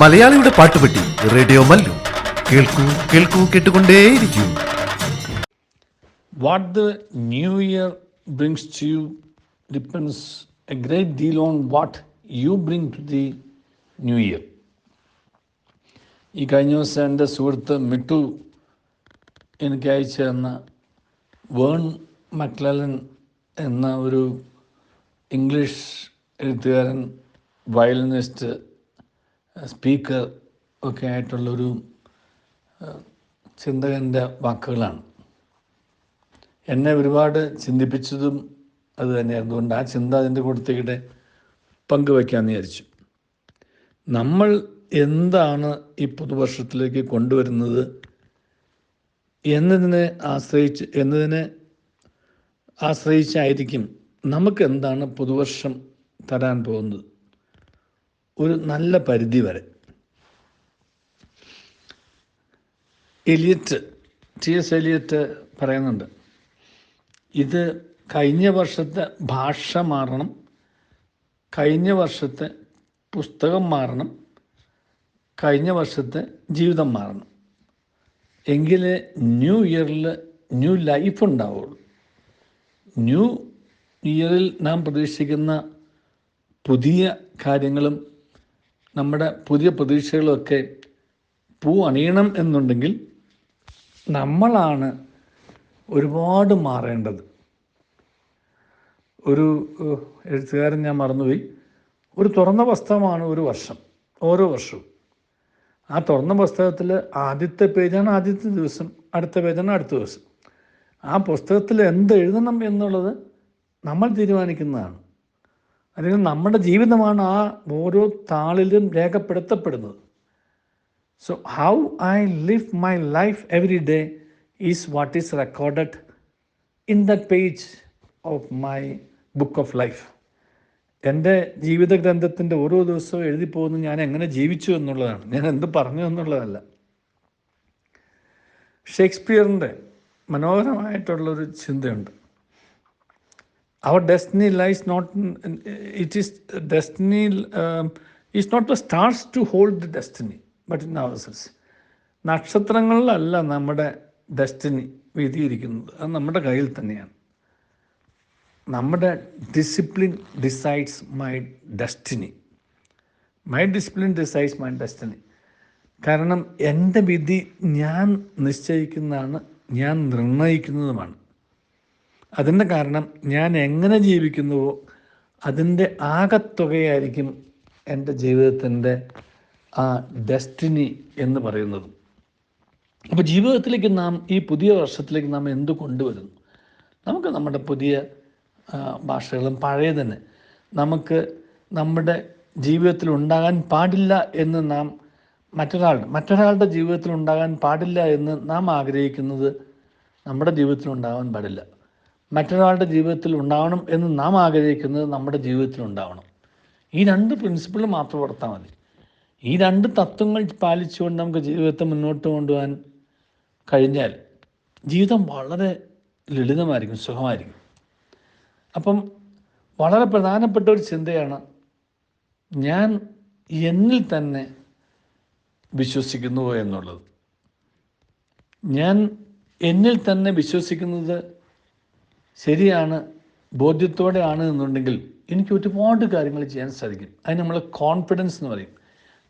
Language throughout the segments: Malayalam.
മലയാളിയുടെ പാട്ടുപെട്ടി റേഡിയോ മല്ലു. കേൾക്കൂ കേൾക്കൂ കേട്ടുകൊണ്ടേയിരിക്കൂ. What the new year brings to you depends a great deal on what you bring to the new year ഈ കഴിഞ്ഞ ദിവസം എന്റെ സുഹൃത്ത് മിട്ടു എനിക്ക് അയച്ചു തന്ന വേൺ മക്ലലൻ എന്ന ഒരു ഇംഗ്ലീഷ് എഴുത്തുകാരൻ വയലിനിസ്റ്റ് സ്പീക്കർ ഒക്കെ ആയിട്ടുള്ളൊരു ചിന്തകന്റെ വാക്കുകളാണ്. എന്നെ ഒരുപാട് ചിന്തിപ്പിച്ചതും അത് തന്നെയായിരുന്നു. അതുകൊണ്ട് ആ ചിന്ത അതിന്റെ കൂട്ടത്തേക്കിടെ പങ്കുവയ്ക്കാമെന്ന് വിചാരിച്ചു. നമ്മൾ എന്താണ് ഈ പുതുവർഷത്തിലേക്ക് കൊണ്ടുവരുന്നത് എന്നതിനെ ആശ്രയിച്ച് എന്നതിനെ ആശ്രയിച്ചായിരിക്കും നമുക്ക് എന്താണ് പുതുവർഷം തരാൻ പോകുന്നത്? ഒരു നല്ല പരിധി വരെ. എലിയറ്റ് ടി എസ് എലിയറ്റ് പറയുന്നുണ്ട് ഇത് കഴിഞ്ഞ വർഷത്തെ ഭാഷ മാറണം കഴിഞ്ഞ വർഷത്തെ പുസ്തകം മാറണം കഴിഞ്ഞ വർഷത്തെ ജീവിതം മാറണം. എങ്കിലേ ന്യൂ ഇയറിൽ ന്യൂ ലൈഫ് ഉണ്ടാവുള്ളൂ. ന്യൂ ഇയറിൽ നാം പ്രതീക്ഷിക്കുന്ന പുതിയ കാര്യങ്ങളും നമ്മുടെ പുതിയ പ്രതീക്ഷകളൊക്കെ പൂ അണിയണം എന്നുണ്ടെങ്കിൽ നമ്മളാണ് ഒരുപാട് മാറേണ്ടത്. ഒരു എഴുത്തുകാരൻ ഞാൻ മറന്നുപോയി. ഒരു തുറന്ന പുസ്തകമാണ് ഒരു വർഷം ഓരോ വർഷവും. ആ തുറന്ന പുസ്തകത്തിൽ ആദ്യത്തെ പേജാണ് ആദ്യത്തെ ദിവസം അടുത്ത പേജാണ് അടുത്ത ദിവസം. ആ പുസ്തകത്തിൽ എന്ത് എഴുതണം എന്നുള്ളത് നമ്മൾ തീരുമാനിക്കുന്നതാണ്. അല്ലെങ്കിൽ നമ്മുടെ ജീവിതമാണ് ആ ഓരോ താളിലും രേഖപ്പെടുത്തപ്പെടുന്നത്. So how I live my life every day is what is recorded in the page of my book of life എന്റെ ജീവിത ഗ്രന്ഥത്തിന്റെ ഓരോ ദിവസവും എഴുതി പോകുന്നത് ഞാൻ എങ്ങനെ ജീവിച്ചു എന്നുള്ളതാണ്. ഞാൻ എന്ത് പറഞ്ഞു എന്നുള്ളതല്ല. ഷേക്സ്പിയറിന്റെ മനോഹരമായിട്ടുള്ളൊരു ചിന്തയുണ്ട്. Our destiny lies not it is destiny um, is not the stars to hold the destiny but in ourselves നക്ഷത്രങ്ങളിലല്ല നമ്മുടെ ഡെസ്റ്റിനി വിധിയിരിക്കുന്നത് അത് നമ്മുടെ കയ്യിൽ തന്നെയാണ്. നമ്മുടെ discipline decides my destiny my discipline decides my destiny കാരണം എന്റെ വിധി ഞാൻ നിശ്ചയിക്കുന്നതാണ് ഞാൻ നിർണയിക്കുന്നതുമാണ്. അതിന്റെ കാരണം ഞാൻ എങ്ങനെ ജീവിക്കുന്നുവോ അതിന്റെ ആകത്തുകയായിരിക്കും എന്റെ ജീവിതത്തിന്റെ ആ ഡെസ്റ്റിനി എന്ന് പറയുന്നത്. അപ്പോൾ ജീവിതത്തിലേക്ക് നാം ഈ പുതിയ വർഷത്തിലേക്ക് നാം എന്ത് കൊണ്ടുവരുന്നു? നമുക്ക് നമ്മുടെ പുതിയ ഭാഷകളും പഴയ തന്നെ നമുക്ക് നമ്മുടെ ജീവിതത്തിൽ ഉണ്ടാകാൻ പാടില്ല എന്ന് നാം മറ്റൊരാളുടെ മറ്റൊരാളുടെ ജീവിതത്തിൽ ഉണ്ടാകാൻ പാടില്ല എന്ന് നാം ആഗ്രഹിക്കുന്നത് നമ്മുടെ ജീവിതത്തിൽ ഉണ്ടാകാൻ പാടില്ല. മറ്റൊരാളുടെ ജീവിതത്തിൽ ഉണ്ടാവണം എന്ന് നാം ആഗ്രഹിക്കുന്നത് നമ്മുടെ ജീവിതത്തിൽ ഉണ്ടാവണം. ഈ രണ്ട് പ്രിൻസിപ്പിൾ മാത്രം ഓർത്താൽ മതി. ഈ രണ്ട് തത്വങ്ങൾ പാലിച്ചുകൊണ്ട് നമുക്ക് ജീവിതത്തെ മുന്നോട്ട് കൊണ്ടുപോകാൻ കഴിഞ്ഞാൽ ജീവിതം വളരെ ലളിതമായിരിക്കും സുഖമായിരിക്കും. അപ്പം വളരെ പ്രധാനപ്പെട്ട ഒരു ചിന്തയാണ് ഞാൻ എന്നിൽ തന്നെ വിശ്വസിക്കുന്നു എന്നുള്ളത്. ഞാൻ എന്നിൽ തന്നെ വിശ്വസിക്കുന്നത് ശരിയാണ് ബോധ്യത്തോടെയാണ് എന്നുണ്ടെങ്കിൽ എനിക്ക് ഒരുപാട് കാര്യങ്ങൾ ചെയ്യാൻ സാധിക്കും. അതിന് നമ്മൾ കോൺഫിഡൻസ് എന്ന് പറയും.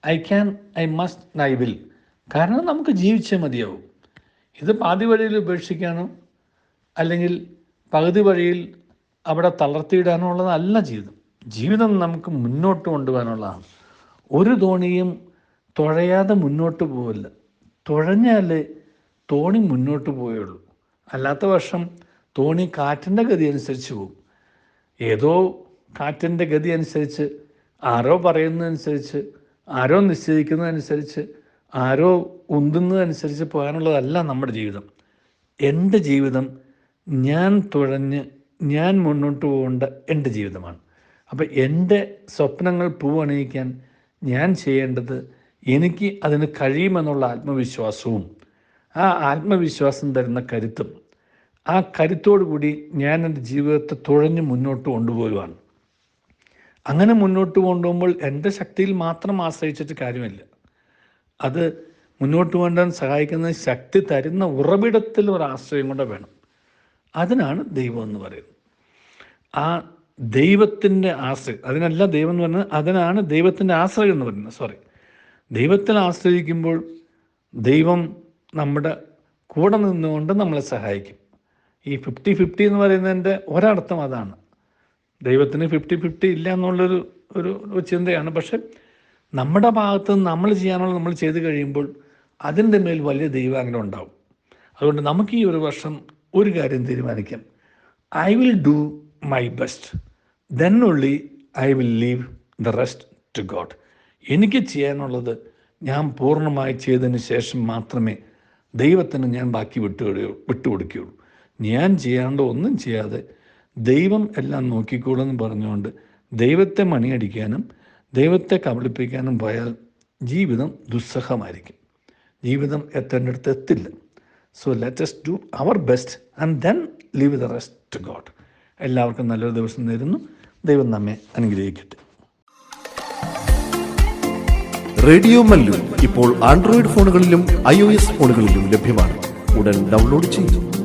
I can I must I will കാരണം നമുക്ക് ജീവിച്ചേ മതിയാവും. ഇത് പാതി വഴിയിൽ ഉപേക്ഷിക്കാനോ അല്ലെങ്കിൽ പകുതി വഴിയിൽ അവിടെ തളർത്തിയിടാനോ ഉള്ളതല്ല ജീവിതം. ജീവിതം നമുക്ക് മുന്നോട്ട് കൊണ്ടുപോകാനുള്ളതാണ്. ഒരു തോണിയും തുഴയാതെ മുന്നോട്ട് പോവില്ല. തുഴഞ്ഞാലേ തോണി മുന്നോട്ട് പോയുള്ളൂ അല്ലാത്ത പക്ഷം തോണി കാറ്റിന്റെ ഗതി അനുസരിച്ച് പോകും ഏതോ കാറ്റിന്റെ ഗതി അനുസരിച്ച് ആരോ പറയുന്നതനുസരിച്ച് ആരോ നിശ്ചയിക്കുന്നതനുസരിച്ച് ആരോ ഉന്തുന്നതനുസരിച്ച് പോകാനുള്ളതല്ല നമ്മുടെ ജീവിതം. എന്റെ ജീവിതം ഞാൻ തുഴഞ്ഞ് ഞാൻ മുന്നോട്ട് പോകേണ്ട എന്റെ ജീവിതമാണ്. അപ്പം എന്റെ സ്വപ്നങ്ങൾ പൂവണിയിക്കാൻ ഞാൻ ചെയ്യേണ്ടത് എനിക്ക് അതിന് കഴിയുമെന്നുള്ള ആത്മവിശ്വാസവും ആ ആത്മവിശ്വാസം തരുന്ന കരുത്തും ആ കൂടി ഞാൻ എന്റെ ജീവിതത്തെ തുഴഞ്ഞ് മുന്നോട്ട് കൊണ്ടുപോരുവാണ് അങ്ങനെ മുന്നോട്ട് കൊണ്ടുപോകുമ്പോൾ എന്റെ ശക്തിയിൽ മാത്രം ആശ്രയിച്ചിട്ട് കാര്യമില്ല. അത് മുന്നോട്ട് കൊണ്ടുപോകാൻ സഹായിക്കുന്ന ശക്തി തരുന്ന ഉറവിടത്തിൽ ഒരു ആശ്രയം കൂടെ വേണം. അതിനാണ് ദൈവം എന്ന് പറയുന്നത്. ആ ദൈവത്തിന്റെ ആശ്രയം അതിനല്ല ദൈവം എന്ന് പറയുന്നത് അതിനാണ് ദൈവത്തിന്റെ ആശ്രയം എന്ന് പറയുന്നത്. സോറി ദൈവത്തിൽ ആശ്രയിക്കുമ്പോൾ ദൈവം നമ്മുടെ കൂടെ നിന്നുകൊണ്ട് നമ്മളെ സഹായിക്കും. ഈ ഫിഫ്റ്റി ഫിഫ്റ്റി എന്ന് പറയുന്നതിന്റെ ഒരർത്ഥം അതാണ്. ദൈവത്തിന് ഫിഫ്റ്റി ഫിഫ്റ്റി ഇല്ല എന്നുള്ളൊരു ഒരു ചിന്തയാണ്. പക്ഷെ നമ്മുടെ ഭാഗത്ത് നമ്മൾ ചെയ്യാനുള്ള നമ്മൾ ചെയ്ത് കഴിയുമ്പോൾ അതിന്റെ മേൽ വലിയ ദൈവാഗ്രഹം ഉണ്ടാവും. അതുകൊണ്ട് നമുക്ക് ഈ ഒരു വർഷം ഒരു കാര്യം തീരുമാനിക്കാം. I will do my best then only I will leave the rest to God എനിക്ക് ചെയ്യാനുള്ളത് ഞാൻ പൂർണമായി ചെയ്തതിന് ശേഷം മാത്രമേ ദൈവത്തിന് ഞാൻ ബാക്കി വിട്ടു വിട്ടുകൊടുക്കുകയുള്ളൂ. ഞാൻ ചെയ്യാണ്ട് ഒന്നും ചെയ്യാതെ ദൈവം എല്ലാം നോക്കിക്കോളെന്ന് പറഞ്ഞുകൊണ്ട് ദൈവത്തെ മണിയടിക്കാനും ദൈവത്തെ കബളിപ്പിക്കാനും പോയാൽ ജീവിതം ദുസ്സഹമായിരിക്കും. ജീവിതം എത്തേണ്ടടുത്ത് എത്തില്ല. So let's do our best and then leave the rest to God എല്ലാവർക്കും നല്ലൊരു ദിവസം നേരുന്നു. ദൈവം നമ്മെ അനുഗ്രഹിക്കട്ടെ. റേഡിയോ മല്ലു ഇപ്പോൾ ആൻഡ്രോയിഡ് ഫോണുകളിലും ഐ ഫോണുകളിലും ലഭ്യമാണ്. ഉടൻ ഡൗൺലോഡ് ചെയ്യും.